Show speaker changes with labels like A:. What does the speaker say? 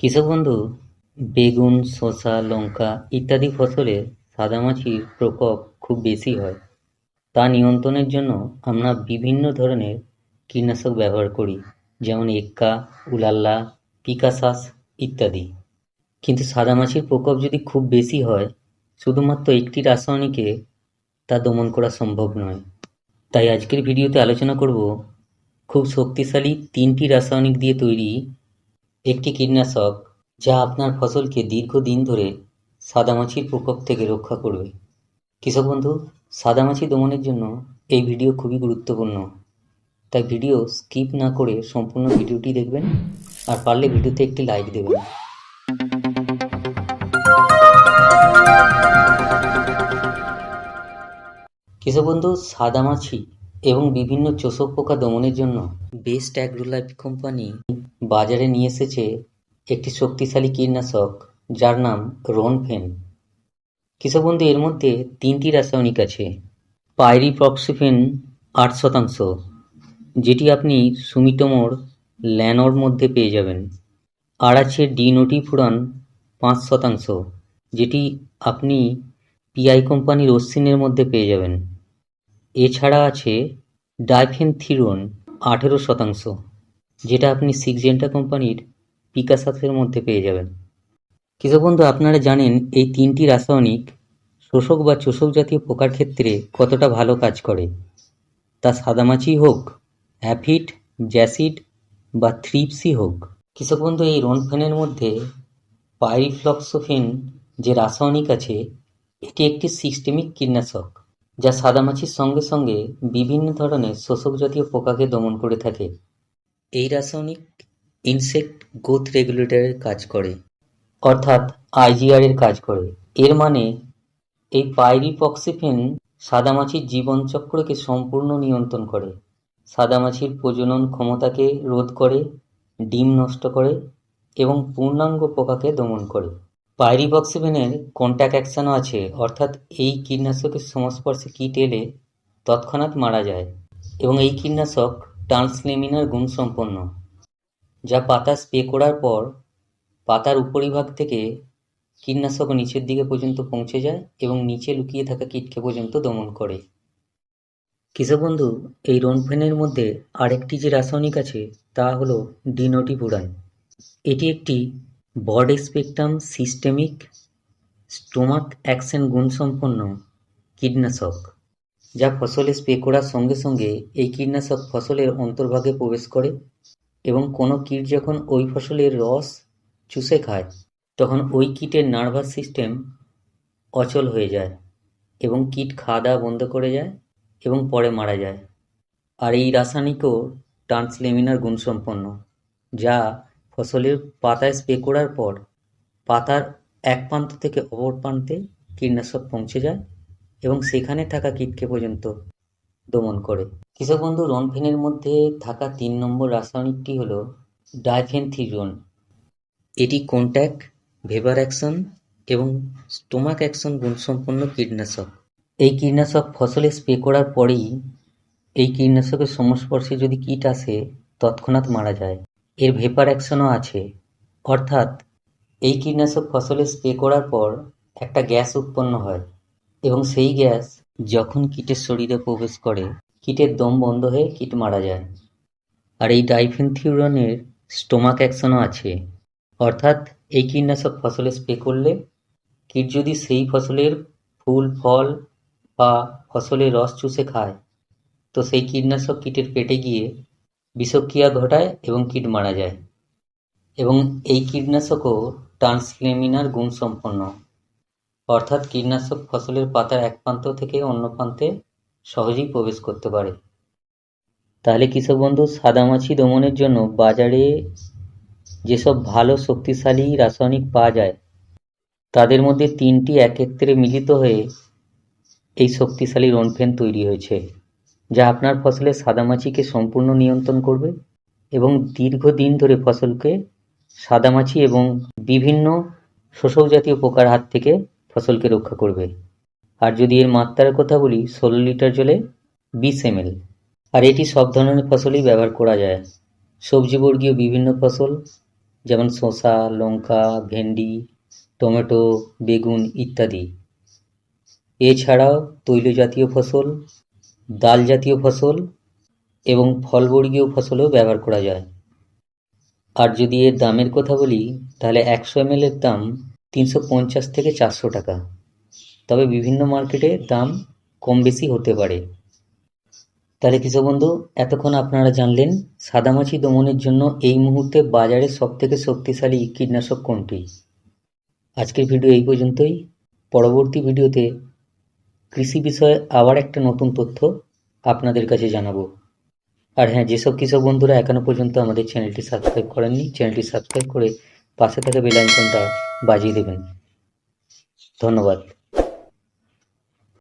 A: কৃষক বন্ধু? বেগুন, শসা, লঙ্কা ইত্যাদি ফসলে সাদামাছির প্রকোপ খুব বেশি হয়। তা নিয়ন্ত্রণের জন্য আমরা বিভিন্ন ধরনের কীটনাশক ব্যবহার করি, যেমন এক্কা, উলাল্লা, পিকাসাস ইত্যাদি। কিন্তু সাদামাছির প্রকোপ যদি খুব বেশি হয়, শুধুমাত্র একটি রাসায়নিকে তা দমন করা সম্ভব নয়। তাই আজকের ভিডিওতে আলোচনা করব খুব শক্তিশালী তিনটি রাসায়নিক দিয়ে তৈরি একটি কীটনাশক যা আপনার ফসলকে দীর্ঘদিন ধরে সাদামাছির প্রকোপ থেকে রক্ষা করবে। কৃষক বন্ধু, সাদামাছি দমনের জন্য এই ভিডিও খুবই গুরুত্বপূর্ণ। তাই ভিডিও স্কিপ না করে সম্পূর্ণ ভিডিওটি দেখবেন আর পারলে ভিডিওতে একটি লাইক দেবেন। কৃষক বন্ধু, সাদামাছি এবং বিভিন্ন চোষক পোকা দমনের জন্য বেস্ট অ্যাগ্রোলাইফ কোম্পানি বাজারে নিয়ে এসেছে একটি শক্তিশালী কীটনাশক, যার নাম রনফেন। কৃষক বন্ধু এর মধ্যে তিনটি রাসায়নিক আছে। পাইরিপ্রক্সিফেন আট শতাংশ, যেটি আপনি সুমিটোমোর ল্যানোর মধ্যে পেয়ে যাবেন। আর আছে ডিনোটিফুরান পাঁচ শতাংশ, যেটি আপনি পিআই কোম্পানির অশ্বিনের মধ্যে পেয়ে যাবেন। এছাড়া আছে ডাইফেনথিরন আঠেরো শতাংশ। যেটা আপনি সিক্সজেন্টা কোম্পানির পিকাসাসের মধ্যে পেয়ে যাবেন। কৃষক বন্ধু, আপনারা জানেন এই তিনটি রাসায়নিক শোষক বা চোষক জাতীয় পোকার ক্ষেত্রে কতটা ভালো কাজ করে। তা সাদামাছি হোক, অ্যাফিড, জ্যাসিড বা থ্রিপসি হোক। কৃষক বন্ধু, এই রনফেনের মধ্যে পাইরিফ্লক্সোফেন যে রাসায়নিক আছে, এটি একটি সিস্টেমিক কীটনাশক, যা সাদামাছির সঙ্গে সঙ্গে বিভিন্ন ধরনের শোষক জাতীয় পোকাকে দমন করে থাকে। এই রাসায়নিক ইনসেক্ট গ্রোথ রেগুলেটরের কাজ করে, অর্থাৎ আইজিআর এর কাজ করে। এর মানে এই পাইরিপক্সিফেন সাদামাছির জীবনচক্রকে সম্পূর্ণ নিয়ন্ত্রণ করে। সাদামাছির প্রজনন ক্ষমতাকে রোধ করে, ডিম নষ্ট করে এবং পূর্ণাঙ্গ পোকাকে দমন করে। পাইরিবক্সিফেনের কন্ট্যাক্ট অ্যাকশনও আছে, অর্থাৎ এই কীটনাশকের সংস্পর্শে কীট এলে তৎক্ষণাৎ মারা যায় এবং এই কীটনাশক ট্রান্সলেমিনার গুণসম্পন্ন যা পাতা স্প্রে করার পর পাতার উপরিভাগ থেকে কীটনাশক নিচের দিকে পর্যন্ত পৌঁছে যায় এবং নিচে লুকিয়ে থাকা কীটকে পর্যন্ত দমন করে। কৃষক বন্ধু, এই রনফেনের মধ্যে আরেকটি যে রাসায়নিক আছে, তা হলো ডিনোটিপুরান। এটি একটি বড স্পেকট্রাম সিস্টেমিক স্টোমাক অ্যাকশন গুণসম্পন্ন কীটনাশক। যা ফসলে স্প্রে করার সঙ্গে সঙ্গে এই কীটনাশক ফসলের অন্তর্ভাগে প্রবেশ করে এবং কোনো কীট যখন ওই ফসলের রস চুষে খায়, তখন ওই কীটের নার্ভাস সিস্টেম অচল হয়ে যায় এবং কীট খাওয়া দাওয়া বন্ধ করে যায় এবং পরে মারা যায়। আর এই রাসায়নিকও ট্রান্সলেমিনার গুণসম্পন্ন, যা ফসলের পাতায় স্প্রে করার পর পাতার এক প্রান্ত থেকে অপর প্রান্তে কীটনাশক পৌঁছে যায়। এবং সেখানে থাকা কীটকে পর্যন্ত দমন করে। কৃষক বন্ধু রনফেনের মধ্যে থাকা তিন নম্বর রাসায়নিকটি হল ডাইফেনথিরন এটি কন্ট্যাক্ট, ভেবার অ্যাকশন এবং স্টোমাক অ্যাকশন গুণসম্পন্ন কীটনাশক। এই কীটনাশক ফসলে স্প্রে করার পরেই এই কীটনাশকের সংস্পর্শে যদি কীট আসে, তৎক্ষণাৎ মারা যায়। এর ভেপার অ্যাকশনও আছে। অর্থাৎ এই কীটনাশক ফসলে স্প্রে করার পর একটা গ্যাস উৎপন্ন হয়। এবং সেই গ্যাস যখন কীটের শরীরে প্রবেশ করে, কীটের দম বন্ধ হয়ে কীট মারা যায়। আর এই ডাইফেনথিউরনের স্টোমাক অ্যাকশনও আছে। অর্থাৎ এই কীটনাশক ফসলে স্প্রে করলে কীট যদি সেই ফসলের ফুল, ফল বা ফসলের রস চুষে খায়, তো সেই কীটনাশক কীটের পেটে গিয়ে বিষক্রিয়া ঘটায় এবং কীট মারা যায়। এবং এই কীটনাশকও ট্রান্সলেমিনার গুণসম্পন্ন। অর্থাৎ কীটনাশক ফসলের পাতার এক প্রান্ত থেকে অন্য প্রান্তে সহজেই প্রবেশ করতে পারে। তাহলে কৃষক বন্ধু, সাদামাছি দমনের জন্য বাজারে যেসব ভালো, শক্তিশালী, রাসায়নিক পাওয়া যায়, তাদের মধ্যে তিনটি একত্রে মিলিত হয়ে এই শক্তিশালী রনফেন তৈরি হয়েছে, যা আপনার ফসলের সাদামাছিকে সম্পূর্ণ নিয়ন্ত্রণ করবে এবং দীর্ঘদিন ধরে ফসলকে সাদামাছি এবং বিভিন্ন শোষক জাতীয় পোকার হাত থেকে ফসলকে রক্ষা করবে। আর যদি এর মাত্রার কথা বলি, ষোলো লিটার জলে বিশ এমএল। আর এটি সব ধরনের ফসলেই ব্যবহার করা যায়। সবজিবর্গীয় বিভিন্ন ফসল, যেমন শসা, লঙ্কা, ভেন্ডি, টমেটো, বেগুন ইত্যাদি। এছাড়াও তৈল জাতীয় ফসল ডাল জাতীয় ফসল এবং ফলবর্গীয় ফসলও ব্যবহার করা যায়। আর যদি এর দামের কথা বলি, তাহলে একশো এমএলের দাম তিনশো পঞ্চাশ থেকে চারশো টাকা। তবে বিভিন্ন মার্কেটে দাম কম বেশি হতে পারে। তাহলে কৃষক বন্ধু, এতক্ষণ আপনারা জানলেন সাদামাছি দমনের জন্য এই মুহূর্তে বাজারে সবথেকে শক্তিশালী কীটনাশক কোনটি। আজকের ভিডিও এই পর্যন্তই। পরবর্তী ভিডিওতে কৃষি বিষয়ে আবার একটা নতুন তথ্য আপনাদের কাছে জানাব। আর হ্যাঁ যেসব কৃষক বন্ধুরা এখনও পর্যন্ত আমাদের চ্যানেলটি সাবস্ক্রাইব করেননি, চ্যানেলটি সাবস্ক্রাইব করে পাশে থাকা বেল আইকনটা বাজিয়ে দেবেন। ধন্যবাদ।